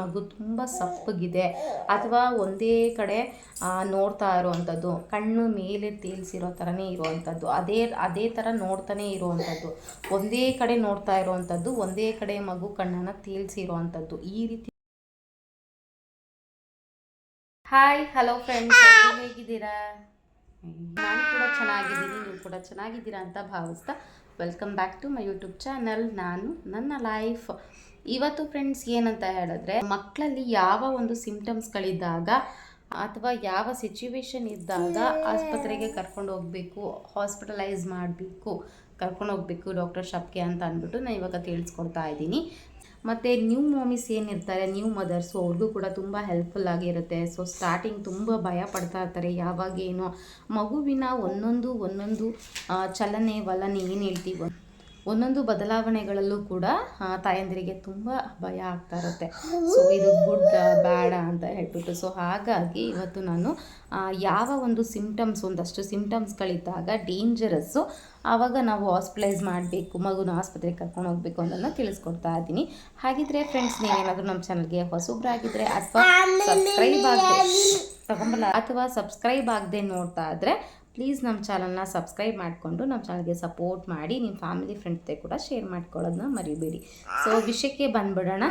ಮಗು ತುಂಬ ಸಪ್ಪಗಿದೆ. ಅಥವಾ ಒಂದೇ ಕಡೆ ನೋಡ್ತಾ ಇರೋವಂಥದ್ದು ಕಣ್ಣು ಮೇಲೆ ತೇಲ್ಸಿರೋ ಥರನೇ ಇರುವಂಥದ್ದು ಅದೇ ಅದೇ ಥರ ನೋಡ್ತಾನೆ ಇರುವಂಥದ್ದು ಒಂದೇ ಕಡೆ ನೋಡ್ತಾ ಇರುವಂಥದ್ದು ಒಂದೇ ಕಡೆ ಮಗು ಕಣ್ಣನ್ನು ತೇಲ್ಸಿರುವಂಥದ್ದು ಈ ರೀತಿ. ಹಾಯ್ ಹಲೋ ಫ್ರೆಂಡ್ಸ್ ಹೇಗಿದ್ದೀರಾ? ನಾನು ಕೂಡ ಚೆನ್ನಾಗಿದ್ದೀನಿ ನೀವು ಕೂಡ ಚೆನ್ನಾಗಿದ್ದೀರಾ ಅಂತ ಭಾವಿಸ್ತಾ welcome back to my YouTube channel ನಾನು ನನ್ನ ಲೈಫ್ ಇವತ್ತು ಫ್ರೆಂಡ್ಸ್ ಏನಂತ ಹೇಳಿದ್ರೆ, ಮಕ್ಕಳಲ್ಲಿ ಯಾವ ಒಂದು ಸಿಂಪ್ಟಮ್ಸ್ಗಳಿದ್ದಾಗ ಅಥವಾ ಯಾವ ಸಿಚುವೇಶನ್ ಇದ್ದಾಗ ಆಸ್ಪತ್ರೆಗೆ ಕರ್ಕೊಂಡು ಹೋಗಬೇಕು ಹಾಸ್ಪಿಟಲೈಸ್ ಮಾಡಬೇಕು, ಕರ್ಕೊಂಡು ಹೋಗಬೇಕು ಡಾಕ್ಟರ್ ಶಾಪ್ಗೆ ಅಂತ ಅಂದ್ಬಿಟ್ಟು ನಾನು ಇವಾಗ ತಿಳಿಸ್ಕೊಡ್ತಾ ಇದ್ದೀನಿ. ಮತ್ತು ನ್ಯೂ ಮಾಮೀಸ್ ಏನಿರ್ತಾರೆ ನ್ಯೂ ಮದರ್ಸು ಅವ್ರಿಗೂ ಕೂಡ ತುಂಬ ಹೆಲ್ಪ್ಫುಲ್ ಆಗಿರುತ್ತೆ. ಸೊ ಸ್ಟಾರ್ಟಿಂಗ್ ತುಂಬ ಭಯ ಪಡ್ತಾ ಇರ್ತಾರೆ, ಯಾವಾಗ ಏನೋ ಮಗುವಿನ ಒಂದೊಂದು ಒಂದೊಂದು ಚಲನೆ, ವಲನೆ ಏನು ಹೇಳ್ತೀವೋ. ಒಂದೊಂದು ಬದಲಾವಣೆಗಳಲ್ಲೂ ಕೂಡ ತಾಯಂದಿರಿಗೆ ತುಂಬ ಭಯ ಆಗ್ತಾ ಇರುತ್ತೆ. ಸೊ ಇದು ಗುಡ್ ಬ್ಯಾಡ ಅಂತ ಹೇಳ್ಬಿಟ್ಟು. ಸೊ ಹಾಗಾಗಿ ಇವತ್ತು ನಾನು ಯಾವ ಒಂದು ಸಿಂಪ್ಟಮ್ಸ್ ಒಂದಷ್ಟು ಸಿಂಪ್ಟಮ್ಸ್ಗಳಿದ್ದಾಗ ಡೇಂಜರಸ್ಸು ಆವಾಗ ನಾವು ಹಾಸ್ಪಿಟಲೈಸ್ ಮಾಡಬೇಕು ಮಗುನ ಆಸ್ಪತ್ರೆಗೆ ಕರ್ಕೊಂಡು ಹೋಗಬೇಕು ಅನ್ನೋದನ್ನ ತಿಳಿಸ್ಕೊಡ್ತಾ ಇದ್ದೀನಿ. ಹಾಗಿದ್ರೆ ಫ್ರೆಂಡ್ಸ್ ನೀವೇನಾದರೂ ನಮ್ಮ ಚಾನಲ್ಗೆ ಹೊಸಬ್ರಾಗಿದ್ದರೆ ಅಥವಾ ಸಬ್ಸ್ಕ್ರೈಬ್ ಆಗದೆ ತಗೊಂಬಲ್ಲ ಅಥವಾ ಸಬ್ಸ್ಕ್ರೈಬ್ ಆಗದೆ ನೋಡ್ತಾ ಇದ್ದರೆ ಪ್ಲೀಸ್ ನಮ್ಮ ಚಾನಲ್ನ ಸಬ್ಸ್ಕ್ರೈಬ್ ಮಾಡಿಕೊಂಡು ನಮ್ಮ ಚಾನಲ್ಗೆ ಸಪೋರ್ಟ್ ಮಾಡಿ ನಿಮ್ಮ ಫ್ಯಾಮಿಲಿ ಫ್ರೆಂಡ್ಸ್ಗೆ ಕೂಡ ಶೇರ್ ಮಾಡ್ಕೊಳ್ಳೋದನ್ನ ಮರಿಬೇಡಿ. ಸೊ ವಿಷಯಕ್ಕೆ ಬಂದ್ಬಿಡೋಣ.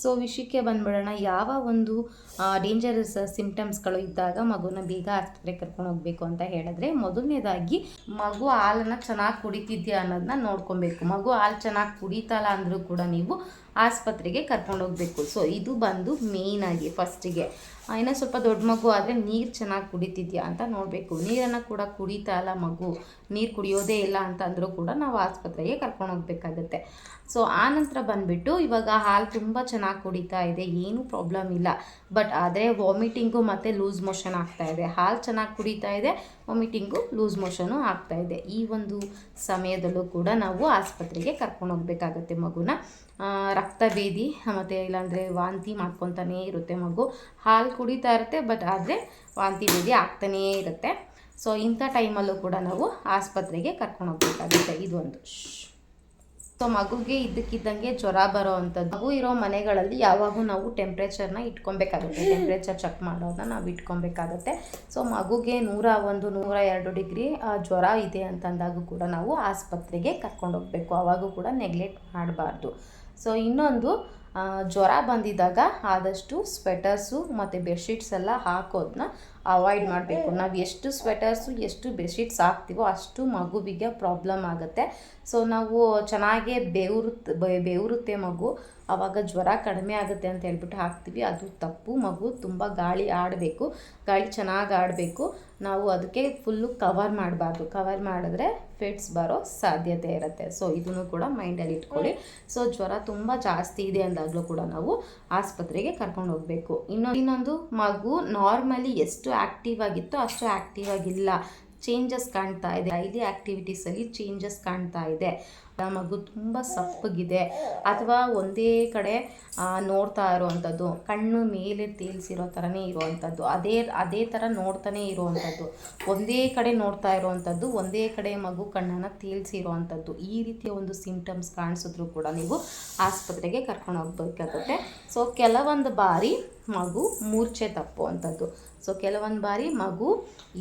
ಸೊ ವಿಷಯಕ್ಕೆ ಬಂದ್ಬಿಡೋಣ. ಯಾವ ಒಂದು ಡೇಂಜರಸ್ ಸಿಂಪ್ಟಮ್ಸ್ಗಳು ಇದ್ದಾಗ ಮಗುನ ಬೇಗ ಆಸ್ಪತ್ರೆಗೆ ಕರ್ಕೊಂಡು ಹೋಗಬೇಕು ಅಂತ ಹೇಳಿದ್ರೆ ಮೊದಲನೇದಾಗಿ ಮಗು ಹಾಲನ್ನು ಚೆನ್ನಾಗಿ ಕುಡಿತಿದ್ಯಾ ಅನ್ನೋದನ್ನ ನೋಡ್ಕೊಬೇಕು. ಮಗು ಹಾಲು ಚೆನ್ನಾಗಿ ಕುಡಿತಲ್ಲ ಅಂದರೂ ಕೂಡ ನೀವು ಆಸ್ಪತ್ರೆಗೆ ಕರ್ಕೊಂಡು ಹೋಗಬೇಕು. ಸೊ ಇದು ಬಂದು ಮೇಯ್ನಾಗಿ ಫಸ್ಟಿಗೆ ಇನ್ನು ಸ್ವಲ್ಪ ದೊಡ್ಡ ಮಗು ಆದರೆ ನೀರು ಚೆನ್ನಾಗಿ ಕುಡಿತಿದ್ಯಾ ಅಂತ ನೋಡಬೇಕು. ನೀರನ್ನು ಕೂಡ ಕುಡಿತಾ ಇಲ್ಲ ಮಗು. ನೀರು ಕುಡಿಯೋದೇ ಇಲ್ಲ ಅಂತ ಅಂದರೂ ಕೂಡ ನಾವು ಆಸ್ಪತ್ರೆಗೆ ಕರ್ಕೊಂಡು ಹೋಗಬೇಕಾಗತ್ತೆ. ಸೊ ಆ ನಂತರ ಬಂದುಬಿಟ್ಟು ಇವಾಗ ಹಾಲು ತುಂಬ ಚೆನ್ನಾಗಿ ಕುಡಿತಾ ಇದೆ, ಏನೂ ಪ್ರಾಬ್ಲಮ್ ಇಲ್ಲ. ಬಟ್ ಆದರೆ ವಾಮಿಟಿಂಗು ಮತ್ತು ಲೂಸ್ ಮೋಷನ್ ಆಗ್ತಾ ಇದೆ. ಹಾಲು ಚೆನ್ನಾಗಿ ಕುಡಿತಾ ಇದೆ ವಾಮಿಟಿಂಗು ಲೂಸ್ ಮೋಷನು ಆಗ್ತಾ ಇದೆ. ಈ ಒಂದು ಸಮಯದಲ್ಲೂ ಕೂಡ ನಾವು ಆಸ್ಪತ್ರೆಗೆ ಕರ್ಕೊಂಡು ಹೋಗಬೇಕಾಗತ್ತೆ ಮಗುನ. ಆ, ಬೀದಿ ಮತ್ತು ಇಲ್ಲಾಂದರೆ ವಾಂತಿ ಮಾಡ್ಕೊತಾನೇ ಇರುತ್ತೆ ಮಗು. ಹಾಲು ಕುಡಿತಾ ಇರುತ್ತೆ ಬಟ್ ಆದರೆ ವಾಂತಿ ಭೇದಿ ಆಗ್ತಾನೇ ಇರುತ್ತೆ. ಸೊ ಇಂಥ ಟೈಮಲ್ಲೂ ಕೂಡ ನಾವು ಆಸ್ಪತ್ರೆಗೆ ಕರ್ಕೊಂಡು ಹೋಗ್ಬೇಕಾಗುತ್ತೆ ಇದೊಂದು. ಸೊ ಮಗುಗೆ ಇದ್ದಕ್ಕಿದ್ದಂಗೆ ಜ್ವರ ಬರೋ ಅಂಥದ್ದು. ಮಗು ಇರೋ ಮನೆಗಳಲ್ಲಿ ಯಾವಾಗೂ ನಾವು ಟೆಂಪ್ರೇಚರ್ನ ಇಟ್ಕೊಬೇಕಾಗುತ್ತೆ. ಟೆಂಪ್ರೇಚರ್ ಚೆಕ್ ಮಾಡೋದನ್ನ ನಾವು ಇಟ್ಕೊಬೇಕಾಗತ್ತೆ. ಸೊ ಮಗುಗೆ ನೂರ ಒಂದು ನೂರ ಎರಡು ಡಿಗ್ರಿ ಜ್ವರ ಇದೆ ಅಂತಂದಾಗೂ ಕೂಡ ನಾವು ಆಸ್ಪತ್ರೆಗೆ ಕರ್ಕೊಂಡು ಹೋಗಬೇಕು. ಆವಾಗೂ ಕೂಡ ನೆಗ್ಲೆಕ್ಟ್ ಮಾಡಬಾರ್ದು. ಸೊ ಇನ್ನೊಂದು ಜ್ವರ ಬಂದಿದ್ದಾಗ ಆದಷ್ಟು ಸ್ವೆಟರ್ಸು ಮತ್ತು ಬೆಡ್ಶೀಟ್ಸ್ ಎಲ್ಲ ಹಾಕೋದನ್ನ ಅವಾಯ್ಡ್ ಮಾಡಬೇಕು. ನಾವು ಎಷ್ಟು ಸ್ವೆಟರ್ಸು ಎಷ್ಟು ಬೆಡ್ಶೀಟ್ಸ್ ಹಾಕ್ತೀವೋ ಅಷ್ಟು ಮಗುವಿಗೆ ಪ್ರಾಬ್ಲಮ್ ಆಗುತ್ತೆ. ಸೊ ನಾವು ಚೆನ್ನಾಗೇ ಬೆವರುತ್ತೆ ಬೆವರುತ್ತೆ ಮಗು. ಆವಾಗ ಜ್ವರ ಕಡಿಮೆ ಆಗುತ್ತೆ ಅಂತ ಹೇಳ್ಬಿಟ್ಟು ಹಾಕ್ತೀವಿ. ಅದು ತಪ್ಪು. ಮಗು ತುಂಬ ಗಾಳಿ ಆಡಬೇಕು. ಗಾಳಿ ಚೆನ್ನಾಗಿ ಆಡಬೇಕು. ನಾವು ಅದಕ್ಕೆ ಫುಲ್ಲು ಕವರ್ ಮಾಡಬಾರ್ದು. ಕವರ್ ಮಾಡಿದ್ರೆ ಫಿಟ್ಸ್ ಬರೋ ಸಾಧ್ಯತೆ ಇರುತ್ತೆ. ಸೊ ಇದನ್ನು ಕೂಡ ಮೈಂಡಲ್ಲಿ ಇಟ್ಕೊಳ್ಳಿ. ಸೊ ಜ್ವರ ತುಂಬ ಜಾಸ್ತಿ ಇದೆ ಅಂದಾಗಲೂ ಕೂಡ ನಾವು ಆಸ್ಪತ್ರೆಗೆ ಕರ್ಕೊಂಡು ಹೋಗಬೇಕು. ಇನ್ನೊಂದು ಇನ್ನೊಂದು ಮಗು ನಾರ್ಮಲಿ ಎಷ್ಟು ಆ್ಯಕ್ಟಿವ್ ಆಗಿತ್ತೋ ಅಷ್ಟು ಆ್ಯಕ್ಟಿವ್ ಆಗಿಲ್ಲ. ಚೇಂಜಸ್ ಕಾಣ್ತಾ ಇದೆ. ಡೈಲಿ ಆ್ಯಕ್ಟಿವಿಟೀಸಲ್ಲಿ ಚೇಂಜಸ್ ಕಾಣ್ತಾ ಇದೆ. ಮಗು ತುಂಬ ಸಪ್ಪಗಿದೆ. ಅಥವಾ ಒಂದೇ ಕಡೆ ನೋಡ್ತಾ ಇರುವಂಥದ್ದು ಕಣ್ಣು ಮೇಲೆ ತೇಲ್ಸಿರೋ ಥರನೇ ಇರುವಂಥದ್ದು ಅದೇ ಅದೇ ಥರ ನೋಡ್ತಾನೆ ಇರುವಂಥದ್ದು ಒಂದೇ ಕಡೆ ನೋಡ್ತಾ ಇರುವಂಥದ್ದು ಒಂದೇ ಕಡೆ ಮಗು ಕಣ್ಣನ್ನು ತೇಲ್ಸಿರುವಂಥದ್ದು ಈ ರೀತಿಯ ಒಂದು ಸಿಂಪ್ಟಮ್ಸ್ ಕಾಣಿಸಿದ್ರು ಕೂಡ ನೀವು ಆಸ್ಪತ್ರೆಗೆ ಕರ್ಕೊಂಡು ಹೋಗ್ಬೇಕಾಗುತ್ತೆ. ಸೊ ಕೆಲವೊಂದು ಬಾರಿ ಮಗು ಮೂರ್ಛೆ ತಪ್ಪುವಂಥದ್ದು ಸೊ ಕೆಲವೊಂದು ಬಾರಿ ಮಗು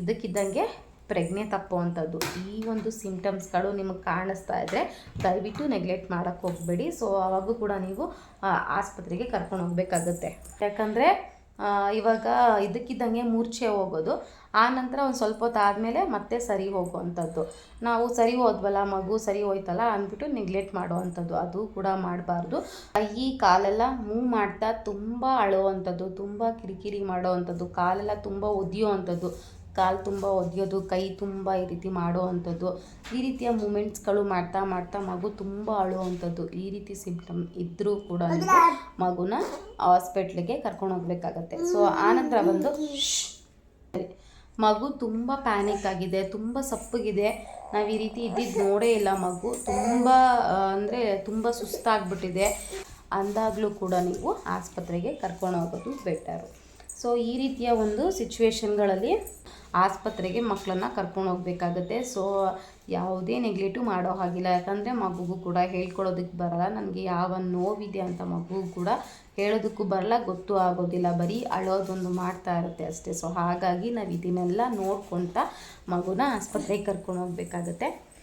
ಇದಕ್ಕಿದ್ದಂಗೆ ಪ್ರಜ್ಞೆ ತಪ್ಪುವಂಥದ್ದು ಈ ಒಂದು ಸಿಂಪ್ಟಮ್ಸ್ಗಳು ನಿಮಗೆ ಕಾಣಿಸ್ತಾ ಇದ್ದರೆ ದಯವಿಟ್ಟು ನೆಗ್ಲೆಕ್ಟ್ ಮಾಡೋಕ್ಕೆ ಹೋಗಬೇಡಿ. ಸೊ ಅವಾಗೂ ಕೂಡ ನೀವು ಆಸ್ಪತ್ರೆಗೆ ಕರ್ಕೊಂಡು ಹೋಗಬೇಕಾಗುತ್ತೆ. ಯಾಕಂದರೆ ಇವಾಗ ಇದಕ್ಕಿದ್ದಂಗೆ ಮೂರ್ಛೆ ಹೋಗೋದು. ಆ ನಂತರ ಒಂದು ಸ್ವಲ್ಪ ಹೊತ್ತು ಆದಮೇಲೆ ಮತ್ತೆ ಸರಿ ಹೋಗುವಂಥದ್ದು. ನಾವು ಸರಿ ಹೋದ್ವಲ್ಲ ಮಗು, ಸರಿ ಹೋಯ್ತಲ್ಲ ಅಂದ್ಬಿಟ್ಟು ನೆಗ್ಲೆಕ್ಟ್ ಮಾಡುವಂಥದ್ದು. ಅದು ಕೂಡ ಮಾಡಬಾರ್ದು. ಈ ಕಾಲೆಲ್ಲ ಮೂವ್ ಮಾಡ್ತಾ ತುಂಬ ಅಳುವಂಥದ್ದು, ತುಂಬ ಕಿರಿಕಿರಿ ಮಾಡೋವಂಥದ್ದು, ಕಾಲೆಲ್ಲ ತುಂಬ ಒದಿಯೋವಂಥದ್ದು. ಕಾಲು ತುಂಬ ಒದೆಯೋದು, ಕೈ ತುಂಬ ಈ ರೀತಿ ಮಾಡೋ ಅಂಥದ್ದು. ಈ ರೀತಿಯ ಮೂಮೆಂಟ್ಸ್ಗಳು ಮಾಡ್ತಾ ಮಾಡ್ತಾ ಮಗು ತುಂಬ ಅಳುವಂಥದ್ದು. ಈ ರೀತಿ ಸಿಂಪ್ಟಮ್ ಇದ್ದರೂ ಕೂಡ ಮಗುನ ಹಾಸ್ಪಿಟ್ಲಿಗೆ ಕರ್ಕೊಂಡು ಹೋಗ್ಬೇಕಾಗತ್ತೆ. ಸೊ ಆನಂತರ ಬಂದು. ಮಗು ತುಂಬ ಪ್ಯಾನಿಕ್ ಆಗಿದೆ, ತುಂಬ ಸಪ್ಪಗಿದೆ. ನಾವು ಈ ರೀತಿ ಇದ್ದಿದ್ದು ನೋಡೇ ಇಲ್ಲ ಮಗು. ತುಂಬ ಅಂದರೆ ತುಂಬ ಸುಸ್ತಾಗ್ಬಿಟ್ಟಿದೆ. ಅಂದಾಗಲೂ ಕೂಡ ನೀವು ಆಸ್ಪತ್ರೆಗೆ ಕರ್ಕೊಂಡು ಹೋಗೋದು ಬೆಟರು ಸೊ ಈ ರೀತಿಯ ಒಂದು ಸಿಚುವೇಶನ್ಗಳಲ್ಲಿ ಆಸ್ಪತ್ರೆಗೆ ಮಕ್ಕಳನ್ನ ಕರ್ಕೊಂಡು ಹೋಗಬೇಕಾಗತ್ತೆ. ಸೊ ಯಾವುದೇ ನೆಗ್ಲೆಟು ಮಾಡೋ ಹಾಗಿಲ್ಲ. ಯಾಕಂದರೆ ಮಗುಗೂ ಕೂಡ ಹೇಳ್ಕೊಡೋದಕ್ಕೆ ಬರಲ್ಲ. ನನಗೆ ಯಾವ ನೋವಿದೆ ಅಂತ ಮಗುಗೂ ಕೂಡ ಹೇಳೋದಕ್ಕೂ ಬರಲ್ಲ. ಗೊತ್ತೂ ಆಗೋದಿಲ್ಲ. ಬರೀ ಅಳೋದೊಂದು ಮಾಡ್ತಾ ಇರುತ್ತೆ ಅಷ್ಟೇ. ಸೊ ಹಾಗಾಗಿ ನಾವು ಇದನ್ನೆಲ್ಲ ನೋಡ್ಕೊತ ಮಗುನ ಆಸ್ಪತ್ರೆಗೆ ಕರ್ಕೊಂಡು ಹೋಗಬೇಕಾಗತ್ತೆ.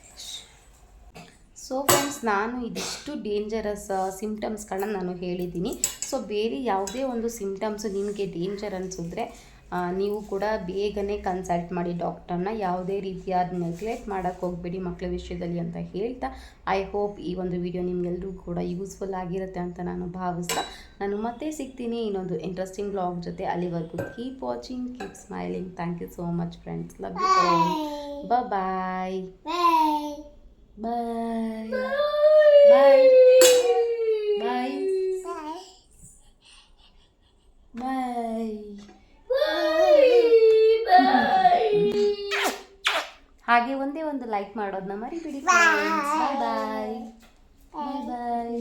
ಸೊ ಫ್ರೆಂಡ್ಸ್ ನಾನು ಇದಿಷ್ಟು ಡೇಂಜರಸ್ ಸಿಮ್ಟಮ್ಸ್ಗಳನ್ನ ನಾನು ಹೇಳಿದ್ದೀನಿ. ಸೊ ಬೇರೆ ಯಾವುದೇ ಒಂದು ಸಿಮ್ಟಮ್ಸು ನಿಮಗೆ ಡೇಂಜರ್ ಅನಿಸಿದ್ರೆ ನೀವು ಕೂಡ ಬೇಗನೆ ಕನ್ಸಲ್ಟ್ ಮಾಡಿ ಡಾಕ್ಟರ್ನ ಯಾವುದೇ ರೀತಿಯಾದ ನೆಗ್ಲೆಕ್ಟ್ ಮಾಡೋಕ್ಕೆ ಹೋಗಬೇಡಿ ಮಕ್ಕಳ ವಿಷಯದಲ್ಲಿ ಅಂತ ಹೇಳ್ತಾ ಐ ಹೋಪ್ ಈ ಒಂದು ವಿಡಿಯೋ ನಿಮಗೆಲ್ಲರೂ ಕೂಡ ಯೂಸ್ಫುಲ್ ಆಗಿರುತ್ತೆ ಅಂತ ನಾನು ಭಾವಿಸ್ತಾ. ನಾನು ಮತ್ತೆ ಸಿಗ್ತೀನಿ ಇನ್ನೊಂದು ಇಂಟ್ರೆಸ್ಟಿಂಗ್ ಬ್ಲಾಗ್ ಜೊತೆ. ಅಲ್ಲಿವರೆಗೂ keep watching keep smiling thank you so much friends love you bye bye bye bye Bye. ಹಾಗೆ ಒಂದೇ ಒಂದು ಲೈಕ್ ಮಾಡೋದನ್ನ ಮರಿಬಿಡಿ ಬಾಯ್ ಬಾಯ್ ಬಾಯ್ ಬಾಯ್